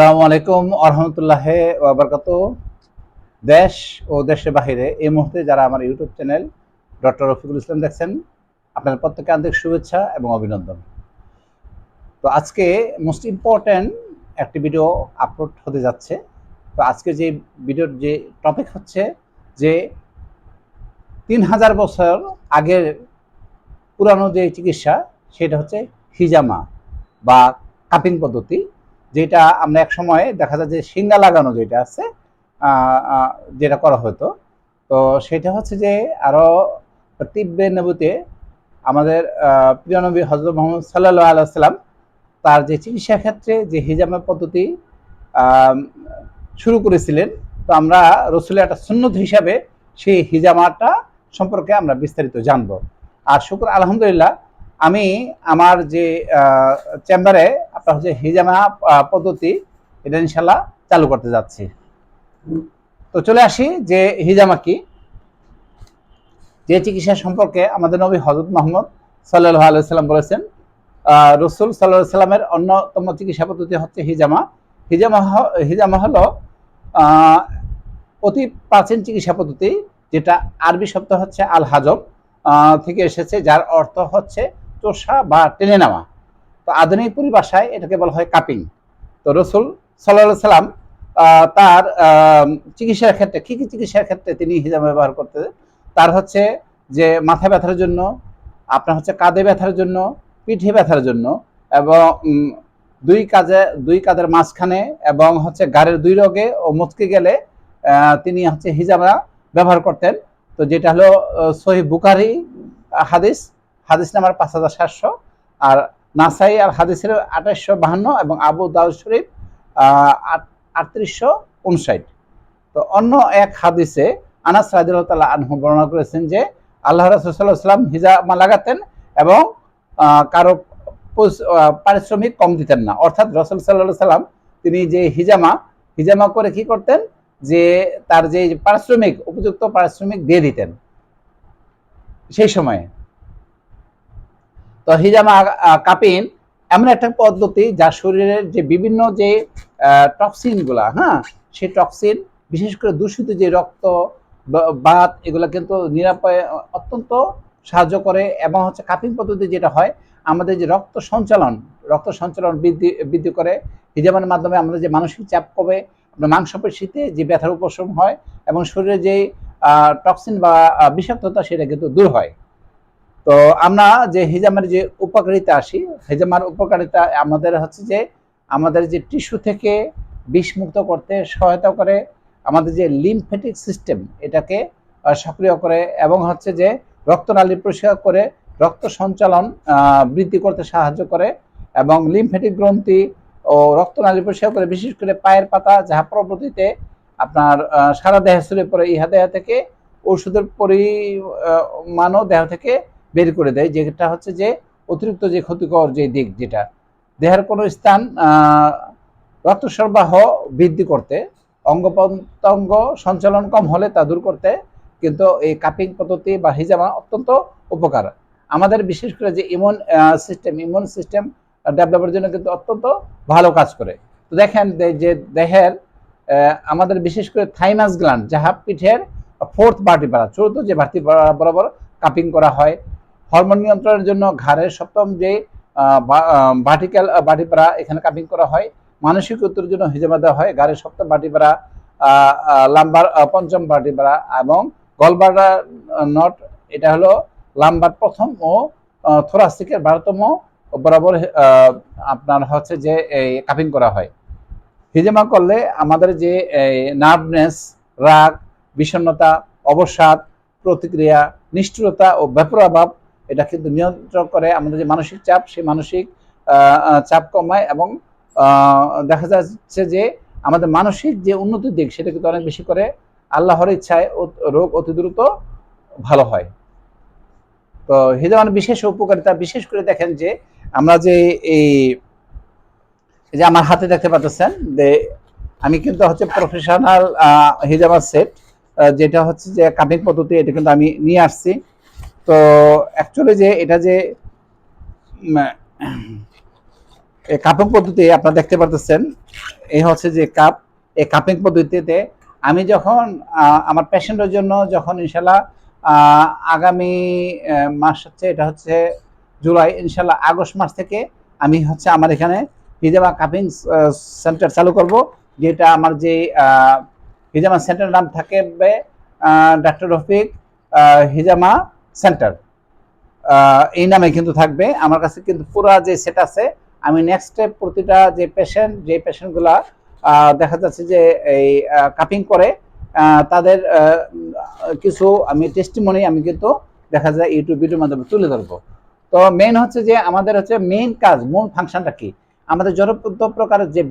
আসসালামু আলাইকুম আরহামতুল্লাহ ওবরকাত দেশ ও দেশের বাহিরে এই মুহূর্তে যারা আমার YouTube channel doctor Rafiqul Islam দেখছেন, আপনাদের প্রত্যেকে আন্তরিক শুভেচ্ছা এবং অভিনন্দন। তো আজকে মোস্ট ইম্পর্ট্যান্ট একটি ভিডিও আপলোড হতে যাচ্ছে। তো আজকে যে ভিডিওর যে টপিক হচ্ছে যে তিন হাজার বছর আগের পুরানো যে চিকিৎসা, সেটা হচ্ছে হিজামা বা কাপিং পদ্ধতি। যেটা আমরা এক সময় দেখা যায় যে সিঙ্গা লাগানো যেটা আছে যেটা করা হতো। তো সেটা হচ্ছে যে আরও তিব্বে নবুতে আমাদের আহ, প্রিয় নবী হজরত মোহাম্মদ সাল্লাহ আলাইসাল্লাম তার যে চিকিৎসা ক্ষেত্রে যে হিজামা পদ্ধতি শুরু করেছিলেন তো আমরা রসুলের একটা সুন্নত হিসাবে সেই হিজামাটা সম্পর্কে আমরা বিস্তারিত জানব। আর শুক্র আলহামদুলিল্লাহ আমি আমার যে চেম্বারে আপনার হচ্ছে হিজামা পদ্ধতি এটা ইনশাল্লাহ চালু করতে যাচ্ছি। তো চলে আসি যে হিজামা কি। যে চিকিৎসা সম্পর্কে আমাদের নবী হজরত মোহাম্মদ সাল্লাহ আলাইসাল্লাম বলেছেন রসুল সাল্লাহ সাল্লামের অন্যতম চিকিৎসা পদ্ধতি হচ্ছে হিজামা। হিজামা হিজামা হলো অতি প্রাচীন চিকিৎসা পদ্ধতি যেটা আরবি শব্দ হচ্ছে আল আহ, থেকে এসেছে যার অর্থ হচ্ছে চোষা বা টেনে নেওয়া। তো আধুনিক পরিভাষায় এটাকে বলা হয় কাপিং। তো রসুল সাল্লাহ সাল্লাম তার চিকিৎসার ক্ষেত্রে, কী কী চিকিৎসার ক্ষেত্রে তিনি হিজাম ব্যবহার করতে তার হচ্ছে যে মাথা ব্যথার জন্য, আপনার হচ্ছে কাঁধে ব্যথার জন্য, পিঠে ব্যথার জন্য এবং দুই কাজে, দুই কাজের মাঝখানে এবং হচ্ছে গাড়ের দুই রোগে ও মুচকে গেলে তিনি হচ্ছে হিজামা ব্যবহার করতেন। তো যেটা হলো সহি বুকারি হাদিস হাদিস নাম্বার পাঁচ হাজার সাতশো। আর নাসাই আর হাদিসের আঠাশশো বাহান্ন এবং আবু দাউদ শরীফ আট- আটত্রিশশো উনষাট। তো অন্য এক হাদিসে আনাস রাজিল্লাহ তাল্লাহ আনহু বর্ণনা করেছেন যে, আল্লাহ রসুল্লাহ সাল্লাম হিজামা লাগাতেন এবং কারও পারিশ্রমিক কম দিতেন না। অর্থাৎ রসুল সাল্লাহ সাল্লাম তিনি যে হিজামা হিজামা করে কি করতেন? যে তার যে পারিশ্রমিক, উপযুক্ত পারিশ্রমিক দিয়ে দিতেন। সেই সময়ে তো হিজামা কাপিন এমন একটা পদ্ধতি যা শরীরের যে বিভিন্ন যে টক্সিনগুলা হ্যাঁ? সেই টক্সিন বিশেষ করে দূষিত যে রক্ত বাত, এগুলো কিন্তু নিরাপয়ে অত্যন্ত সাহায্য করে এবং হচ্ছে কাপিং পদ্ধতি যেটা হয়, আমাদের যে রক্ত সঞ্চালন রক্ত সঞ্চালন বৃদ্ধি বৃদ্ধি করে। হিজামার মাধ্যমে আমাদের যে মানসিক চাপ কমে মাংসপেশিতে যে ব্যথার উপশম হয় এবং শরীরে যে টক্সিন বা বিষাক্ততা সেটা কিন্তু দূর হয়। তো আমরা যে হিজামের যে উপকারিতা আসি, হিজামার উপকারিতা আমাদের হচ্ছে যে আমাদের যে টিস্যু থেকে বিষমুক্ত করতে সহায়তা করে, আমাদের যে লিমফেটিক সিস্টেম এটাকে সক্রিয় করে এবং হচ্ছে যে রক্তনালী পরিষ্কার করে রক্ত সঞ্চালন বৃদ্ধি করতে সাহায্য করে এবং লিমফেটিক গ্রন্থি ও রক্তনালী পরিষ্কার করে, বিশেষ করে পায়ের পাতা যাহা পরবর্তীতে আপনার সারা দেহে ছড়িয়ে পড়ে, ইহা দেহ থেকে ওষুধের পরিমাণও দেহ থেকে বের করে দেয়, যেটা হচ্ছে যে অতিরিক্ত যে ক্ষতিকর যে দিক যেটা, দেহের কোনো স্থান রক্ত সরবরাহ বৃদ্ধি করতে অঙ্গ প্রত্যঙ্গ সঞ্চালন কম হলে তা দূর করতে কিন্তু এই কাপিং পদ্ধতি বা হিজামা অত্যন্ত উপকার। আমাদের বিশেষ করে যে ইমিউন সিস্টেম ইমিউন সিস্টেম ডেভেলপের জন্য কিন্তু অত্যন্ত ভালো কাজ করে। তো দেখেন যে দেহের আমাদের বিশেষ করে থাইমাস গ্ল্যান্ড যাহা পিঠের ফোর্থ বার্টিপারা চতুর্থ যে ভার্টি বরাবর কাপিং করা হয় হরমোন নিয়ন্ত্রণের জন্য ঘাড়ের সপ্তম যে ভার্টিক্যাল বাটিপাড়া এখানে কাপিং করা হয়। মানসিক উত্তরের জন্য হিজামা দেওয়া হয়। ঘাড়ের সপ্তম বাটিপাড়া লাম্বার পঞ্চম বাটিপাড়া এবং গলবাড়া নট এটা হলো লাম্বার প্রথম ও থোরাসিকের বারোতম বরাবর আপনার হচ্ছে যে, এই কাপিং করা হয়। হিজামা করলে আমাদের যে নার্ভনেস রাগ, বিষণ্ণতা, অবসাদ, প্রতিক্রিয়া, নিষ্ঠুরতা ও ব্যাপরাভাব এটা কিন্তু নিয়ন্ত্রণ করে আমাদের যে মানসিক চাপ, সেই মানসিক চাপ কমায় এবং দেখা যাচ্ছে যে আমাদের মানসিক যে উন্নতির দিক, সেটা কিন্তু অনেক বেশি করে আল্লাহর ইচ্ছায় রোগ অতি দ্রুত ভালো হয়। তো হিজামার বিশেষ উপকারিতা, বিশেষ করে দেখেন যে আমরা যে এই যে আমার হাতে দেখতে পাচ্ছেন, যে আমি কিন্তু হচ্ছে প্রফেশনাল হিজামার সেট যেটা হচ্ছে যে কাটিং পদ্ধতি, এটা কিন্তু আমি নিয়ে আসছি। তো অ্যাকচুয়ালি যে এটা যে এই কাপিং পদ্ধতি আপনারা দেখতে পারতেছেন এই হচ্ছে যে কাপ এই কাপিং পদ্ধতিতে আমি যখন আমার পেশেন্টের জন্য যখন ইনশাল্লাহ আগামী মাস হচ্ছে, এটা হচ্ছে জুলাই, ইনশাল্লাহ আগস্ট মাস থেকে আমি হচ্ছে আমার এখানে হিজামা কাপিং সেন্টার চালু করব, যেটা আমার যে হিজামা সেন্টারের নাম থাকবে ডাক্তার রফিক হিজামা সেন্টার। এই নামে কিন্তু থাকবে। আমার কাছে কিন্তু পুরা যে সেট আছে, আমি নেক্সট প্রতিটা যে পেশেন্ট যে পেশেন্টগুলা দেখা যাচ্ছে যে এই কাপিং করে তাদের কিছু আমি টেস্টিমনি আমি কিন্তু দেখা যায় ইউটিউব ভিডিওর মাধ্যমে তুলে ধরবো। তো মেইন হচ্ছে যে আমাদের হচ্ছে মেইন কাজ, মূল ফাংশনটা কি? আমাদের যত প্রকারের যে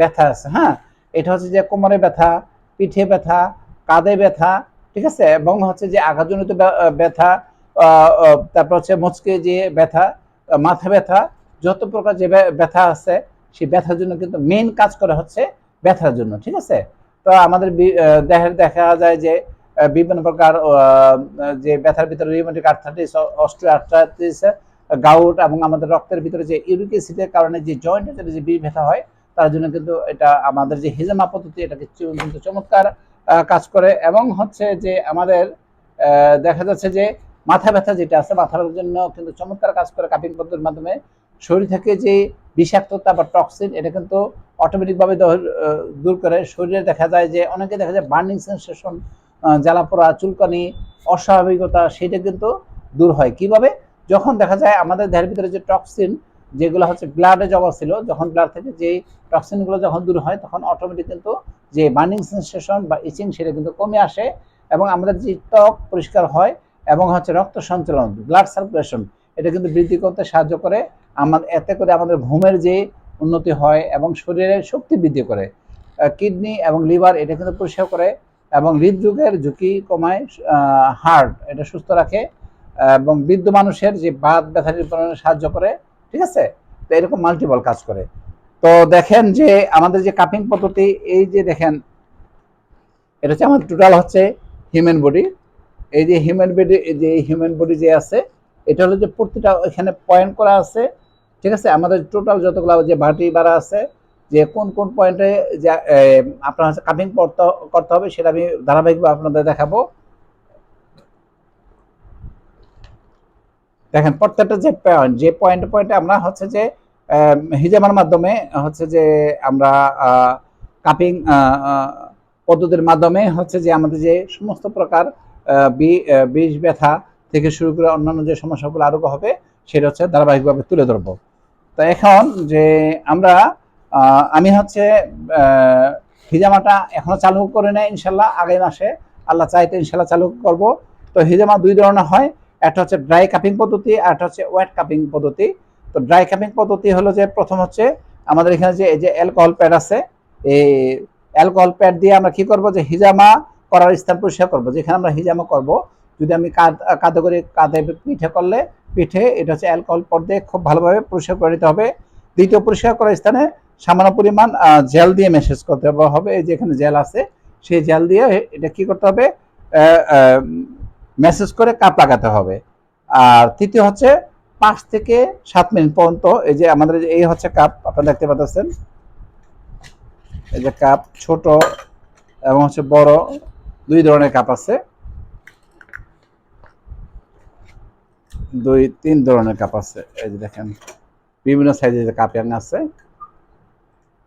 ব্যথা আছে হ্যাঁ? এটা হচ্ছে যে কোমরে ব্যথা, পিঠে ব্যথা, কাঁধে ব্যথা ঠিক আছে? এবং হচ্ছে যে আঘাতজনিত ব্যথা তারপর হচ্ছে মুচকে যে ব্যথা মাথা ব্যথা, যত প্রকার যে ব্যথা আছে, সেই ব্যথার জন্য কিন্তু মেন কাজ করা হচ্ছে ব্যথার জন্য, ঠিক আছে? তো আমাদের দেহের দেখা যায় যে বিভিন্ন প্রকার যে ব্যথার ভিতরে rheumatic arthritis osteoarthritis gout এবং আমাদের রক্তের ভিতরে যে ইউরিক অ্যাসিডের কারণে যে জয়েন্টের যে বিষ ব্যথা হয়, তার জন্য কিন্তু এটা আমাদের যে হিজামা পদ্ধতি এটা কিন্তু চমৎকার কাজ করে এবং হচ্ছে যে আমাদের দেখা যাচ্ছে যে মাথা ব্যথা যেটা আছে, মাথা ব্যথার জন্য কিন্তু চমৎকার কাজ করে কাপিং পদ্ধতির মাধ্যমে শরীর থেকে যে বিষাক্ততা বা টক্সিন এটা কিন্তু অটোমেটিকভাবে দূর- করে। শরীরে দেখা যায় যে অনেকে দেখা যায় বার্নিং সেন্সেশন জ্বালা পোড়া, চুলকানি, অস্বাভাবিকতা, সেটা কিন্তু দূর হয়। কীভাবে? যখন দেখা যায় আমাদের দেহের ভিতরে যে টক্সিন যেগুলো হচ্ছে ব্লাডে জমা ছিল, যখন ব্লাড থেকে যে টক্সিনগুলো যখন দূর হয়, তখন অটোমেটিক কিন্তু যে বার্নিং সেন্সেশন বা ইচিং সেটা কিন্তু কমে আসে এবং আমাদের যে ত্বক পরিষ্কার হয় এবং হচ্ছে রক্ত সঞ্চালন ব্লাড সার্কুলেশন এটা কিন্তু বৃদ্ধি করতে সাহায্য করে। আমাদের এতে করে আমাদের ঘুমের যে উন্নতি হয় এবং শরীরের শক্তি বৃদ্ধি করে। কিডনি এবং লিভার এটা কিন্তু পরিষ্কার করে এবং হৃদরোগের ঝুঁকি কমায় হার্ট এটা সুস্থ রাখে এবং বৃদ্ধ মানুষের যে বাত ব্যথা নিবারণে সাহায্য করে। ঠিক আছে? তো এরকম মাল্টিপল কাজ করে। তো দেখেন যে আমাদের যে কাপিং পদ্ধতি, এই যে দেখেন, এটা হচ্ছে আমাদের টোটাল হচ্ছে হিউম্যান বডি এই যে হিউম্যান বডি যে হিউম্যান বডি যে আছে, এটা হলো যে প্রতিটা এখানে পয়েন্ট করা আছে, ঠিক আছে? আমাদের টোটাল যতগুলো যে ভাটি বাড়া আছে, যে কোন কোন পয়েন্টে যে আপনার কাপিং করতে করতে হবে, সেটা আমি ধারাবাহিকভাবে আপনাদের দেখাবো। দেখেন, প্রত্যেকটা যে পয়েন্ট যে পয়েন্ট পয়েন্টে আমরা হচ্ছে যে হিজামার মাধ্যমে হচ্ছে যে আমরা কাপিং পদ্ধতির মাধ্যমে হচ্ছে যে আমাদের যে সমস্ত প্রকার বিষ ব্যথা থেকে শুরু করে অন্যান্য যে সমস্যাগুলো আরোগ্য হবে, সেটা হচ্ছে ধারাবাহিকভাবে তুলে ধরবো। তো এখন যে আমরা আমি হচ্ছে হিজামাটা এখনও চালু করে নেই, ইনশাল্লাহ আগামী মাসে আল্লাহ চাইতে ইনশাল্লাহ চালু করব। তো হিজামা দুই ধরনের হয় একটা হচ্ছে ড্রাই কাপিং পদ্ধতি আর একটা হচ্ছে ওয়েট কাপিং পদ্ধতি। তো ড্রাই কাপিং পদ্ধতি হলো যে প্রথম হচ্ছে আমাদের এখানে যে, এই যে অ্যালকোহল প্যাড আছে, এই অ্যালকোহল প্যাড দিয়ে আমরা কি করব? যে হিজামা করার স্থান পরিষ্কার করব। যেখানে আমরা হিজামা করব, যদি আমি কাঁধ করে কাঁধে পিঠে করলে পিঠে, এটা হচ্ছে অ্যালকোহল পট দিয়ে খুব ভালোভাবে পরিষ্কার করে নিতে হবে। দ্বিতীয় পরিষ্কার করার স্থানে সামান্য পরিমাণ জেল দিয়ে মেসেজ করতে হবে। এই যে এখানে জেল আছে, সেই জেল দিয়ে এটা কি করতে হবে? মেসেজ করে কাপ লাগাতে হবে। আর তৃতীয় হচ্ছে পাঁচ থেকে সাত মিনিট পর্যন্ত এই যে আমাদের এই হচ্ছে কাপ আপনারা দেখতে পাচ্ছেন। এই যে কাপ ছোট এবং হচ্ছে বড় দুই ধরনের কাপ আছে। দুই, তিন ধরনের কাপ আছে। এই যে দেখেন, বিভিন্ন সাইজের কাপ ইয়াং আছে।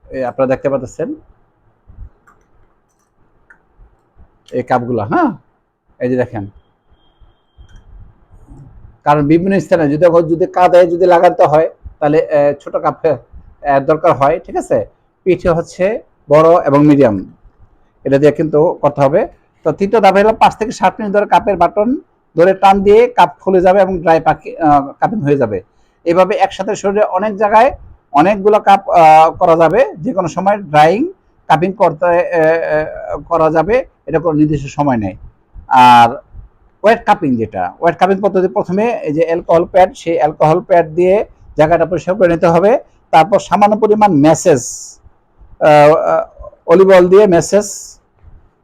এই আপনারা দেখতে পাচ্ছেন। এই কাপগুলো হ্যাঁ? এই যে দেখেন কারণ বিভিন্ন স্থানে যদি যদি কাঁধে যদি লাগাতে হয়, তাহলে ছোট কাপ দরকার হয়, ঠিক আছে? পিঠে হচ্ছে বড় এবং মিডিয়াম। এটা দিয়ে কিন্তু করতে হবে। তো তৃতীয় ধাপে হলো পাঁচ থেকে সাত মিনিট ধরে কাপের বাটন ধরে টান দিয়ে কাপ খুলে যাবে এবং ড্রাই পাকি কাপিং হয়ে যাবে। এভাবে একসাথে শরীরে অনেক জায়গায় অনেকগুলো কাপ করা যাবে। যে কোনো সময় ড্রাইং কাপিং করতে করা যাবে। এটা কোনো নির্দিষ্ট সময় নেই। আর ওয়েট কাপিং যেটা ওয়েট কাপিং পদ্ধতি প্রথমে এই যে অ্যালকোহল প্যাড সেই অ্যালকোহল প্যাড দিয়ে জায়গাটা পরিষ্কার করে নিতে হবে। তারপর সামান্য পরিমাণ মেসেজ অলিভ অয়েল দিয়ে মেসেজ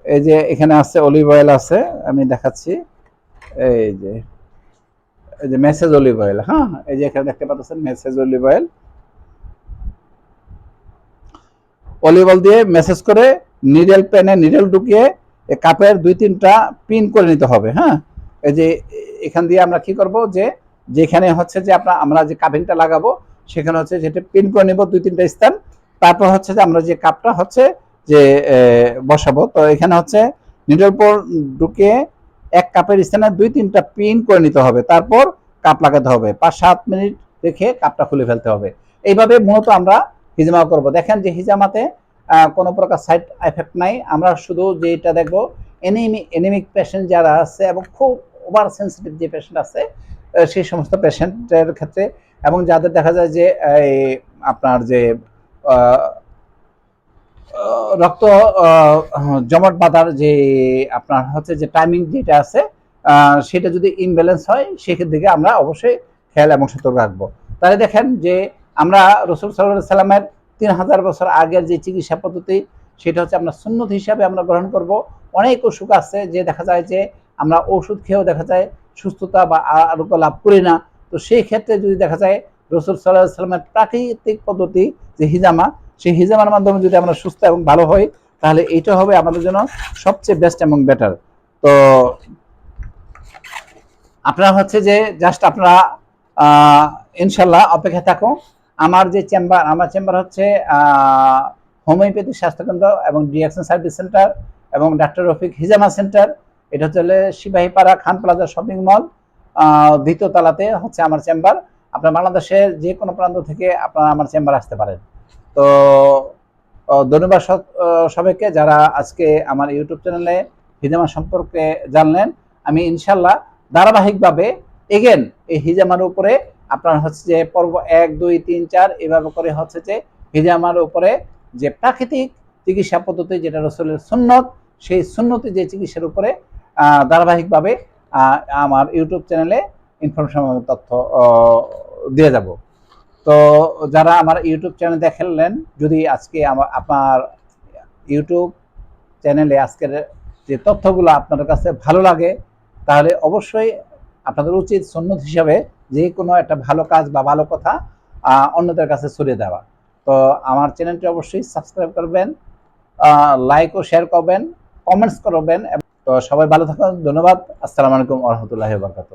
এই যে এখানে আছে অলিভ অয়েল আছে, আমি দেখাচ্ছি। এই যে এই যে মেসেজ অলিভ অয়েল হ্যাঁ এই যে এখানে দেখতে পাচ্ছেন massage olive oil olive oil দিয়ে মেসেজ করে নিডেল পেনে নিডেল ঢুকিয়ে কাপের দুই তিনটা পিন করে নিতে হবে হ্যাঁ? এই যে এখান দিয়ে আমরা কি করব যে যেখানে হচ্ছে যে আপনার, আমরা যে কাপিংটা লাগাবো, সেখানে হচ্ছে যেটা পিন করে নেব দুই তিনটা স্থান। তারপর হচ্ছে যে আমরা যে কাপটা হচ্ছে যে বসাবো, তো এখানে হচ্ছে নিডল পর ঢুকিয়ে এক কাপের স্থানে দুই তিনটা পিন করে নিতে হবে। তারপর কাপ লাগাতে হবে। পাঁচ সাত মিনিট রেখে কাপটা খুলে ফেলতে হবে। এইভাবে মূলত আমরা হিজামা করব। দেখেন যে হিজামাতে কোনো প্রকার সাইড এফেক্ট নাই। আমরা শুধু যেটা দেখব এনিমি এনিমিক পেশেন্ট যারা আছে এবং খুব ওভার সেন্সিটিভ যে পেশেন্ট আছে সেই সমস্ত পেশেন্টের ক্ষেত্রে এবং যাদের দেখা যায় যে আপনার যে রক্ত জমাট বাঁধার যে আপনার হচ্ছে যে টাইমিং যেটা আছে সেটা যদি ইমব্যালেন্স হয়, সেক্ষেত্রে দিকে আমরা অবশ্যই খেয়াল এবং সতর্ক রাখব তাহলে দেখেন যে আমরা রসুল সাল্লাহ সাল্লামের তিন হাজার বছর আগের যে চিকিৎসা পদ্ধতি, সেটা হচ্ছে আমরা সুন্নত হিসাবে আমরা গ্রহণ করব। অনেক অসুখ আছে যে দেখা যায় যে আমরা ওষুধ খেয়েও দেখা যায় সুস্থতা বা আরোগ্য লাভ করি না। তো সেই ক্ষেত্রে যদি দেখা যায় রসুল সাল্লাহ সাল্লামের প্রাকৃতিক পদ্ধতি যে হিজামা, সেই হিজামার মাধ্যমে যদি আমরা সুস্থ এবং ভালো হই, তাহলে এইটা হবে আমাদের জন্য সবচেয়ে বেস্ট এবং বেটার তো আপনারা হচ্ছে যে জাস্ট আপনারা ইনশাল্লাহ অপেক্ষা থাকুন। আমার যে চেম্বার, আমার চেম্বার হচ্ছে হোমিওপ্যাথি স্বাস্থ্যকেন্দ্র এবং ডিএকশন সার্ভিস সেন্টার এবং ডাক্তার রফিক হিজামা সেন্টার। এটা হচ্ছে Sipahipara Khan plaza shopping mall. দ্বিতীয় তলাতে হচ্ছে আমার চেম্বার। আপনার বাংলাদেশের যে কোনো প্রান্ত থেকে আপনারা আমার চেম্বার আসতে পারেন। তো ধন্যবাদ সব- সবাইকে যারা আজকে আমার ইউটিউব চ্যানেলে হিজামা সম্পর্কে জানলেন। আমি ইনশাল্লাহ ধারাবাহিকভাবে এগেন এই হিজামার উপরে আপনার হচ্ছে যে পর্ব এক, দুই, তিন, চার, এভাবে করে হচ্ছে যে হিজামার উপরে যে প্রাকৃতিক চিকিৎসা পদ্ধতি যেটা রসুলের সুন্নত, সেই সুন্নতি যে চিকিৎসার উপরে ধারাবাহিকভাবে আমার ইউটিউব চ্যানেলে ইনফরমেশন তথ্য দিয়ে যাব। তো যারা আমার ইউটিউব চ্যানেল দেখলেন, যদি আজকে আমার, আপনার ইউটিউব চ্যানেলে আজকের যে তথ্যগুলো আপনাদের কাছে ভালো লাগে, তাহলে অবশ্যই আপনাদের উচিত সন্ন্যত হিসাবে যে কোনো একটা ভালো কাজ বা ভালো কথা অন্যদের কাছে ছড়িয়ে দেওয়া। তো আমার চ্যানেলটি অবশ্যই সাবস্ক্রাইব করবেন লাইক ও শেয়ার করবেন কমেন্টস করবেন। তো সবাই ভালো থাকুন ধন্যবাদ। আসসালামু আলাইকুম রহমতুল্লাহ বরকাত